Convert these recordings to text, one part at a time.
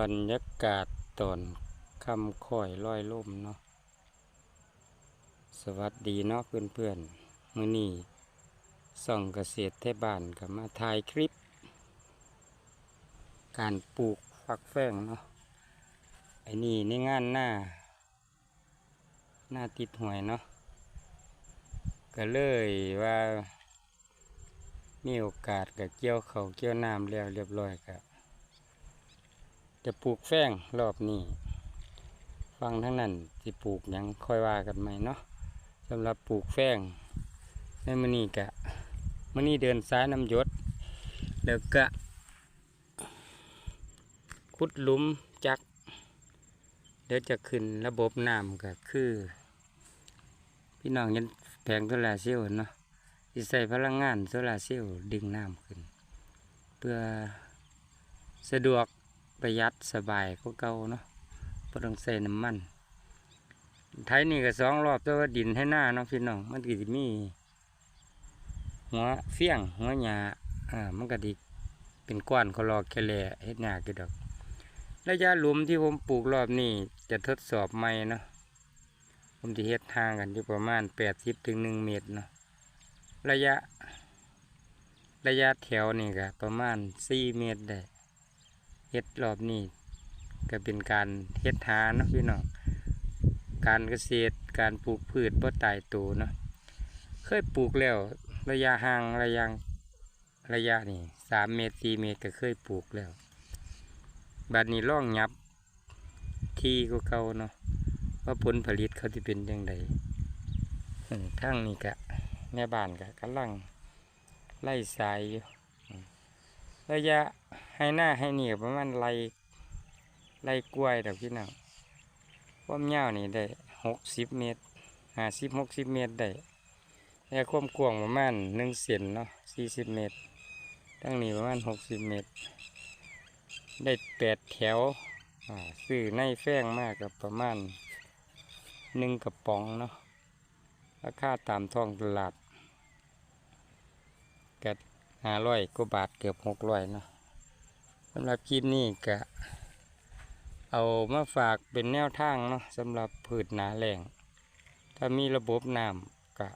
บรรยากาศตอนคำค่อยลอยล่มเนาะสวัสดีเนาะเพื่อนๆมื้อนี้ส่องเกษตรแทบานกับมาถ่ายคลิป การปลูกฟักแฟงเนาะไอ้นี่ในงานหน้า หน้าติดหวยเนาะก็เลยว่า มีโอกาสกับเกี่ยวเขาเกี่ยวน้ำแล้วเรียบร้อยกับ จะปลูกแฟงรอบนี้ ฟังทั้งนั้นที่ปลูกยังค่อยว่ากันไหมเนาะสำหรับปลูกแฟงในมือนี้กะมือนี้เดินซ้ายน้ำยศแล้วก็ขุดหลุมจัก เดี๋ยวจะขึ้นระบบน้ำก็คือ พี่น้องยันแผงโซลาเซลล์เนาะที่ใส่พลังงานโซลาเซลล์ดึงน้ำขึ้น เพื่อสะดวก ประหยัดสบายก็เก่าเนาะบ่ต้องใส่น้ำมัน ไทยนี่ก็สองรอบแต่ว่าดินให้หน้าเนาะพี่น้อง มันก็สิมี หัวเฟี้ยง หัวหญ้าอ่า มันก็ดิเป็นก้อนเขาลอกแคลเฮ็ดยากี่ดอก ระยะหลุมที่ผมปลูกรอบนี้จะทดสอบใหม่เนาะ ผมจะเฮ็ดห่างกันอยู่ประมาณแปดสิบถึงหนึ่งเมตรเนาะ ระยะ ระยะแถวนี่ก็ประมาณสี่เมตรได้ เฮ็ดรอบนี้ก็เป็นการเฮ็ดหาเนาะพี่น้องการเกษตรการปลูกพืชบ่ตายตัวเนาะเคยปลูกแล้วระยะห่างระยะระยะนี่สามเมตรสี่เมตรก็เคยปลูกแล้วบัดนี้ล่องยับที่ก็เก่าเนาะว่าผลผลิตเขาจะเป็นยังไงทั้งนี้กะแม่บ้านกะกำลังไล่สายอยู่ ระยะให้หน้าให้เหนียวประมาณไรไรกล้วยดอกพี่น้องความยาวนี่ได้หกสิบเมตรห้าสิบหกสิบเมตรได้ระยะความกว้างประมาณหนึ่งเซนเนาะสี่สิบเมตรตั้งนี้ประมาณหกสิบเมตร ได้แปดแถวซื้อในแฟ้งมากกับประมาณหนึ่งกระป๋องเนาะราคาตามท้องตลาดกั ห้าร้อยกว่าบาทเกือบหกร้อยเนาะสำหรับคลิปนี้ก็เอามาฝากเป็นแนวทางเนาะสำหรับพืชหนาแหล่ง ถ้ามีระบบน้ำก็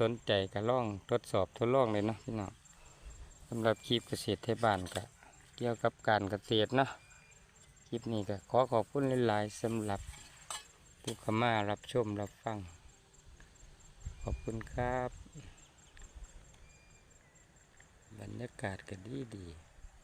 สนใจก็ล่องทดสอบทดลองเลยเนาะพี่น้องสำหรับคลิปเกษตรไทยบ้านก็เกี่ยวกับการเกษตรเนาะคลิปนี้ก็ขอขอบคุณหลายๆสำหรับผู้เข้ามารับชมรับฟัง ขอบคุณครับ บรรยากาศก็ดีดี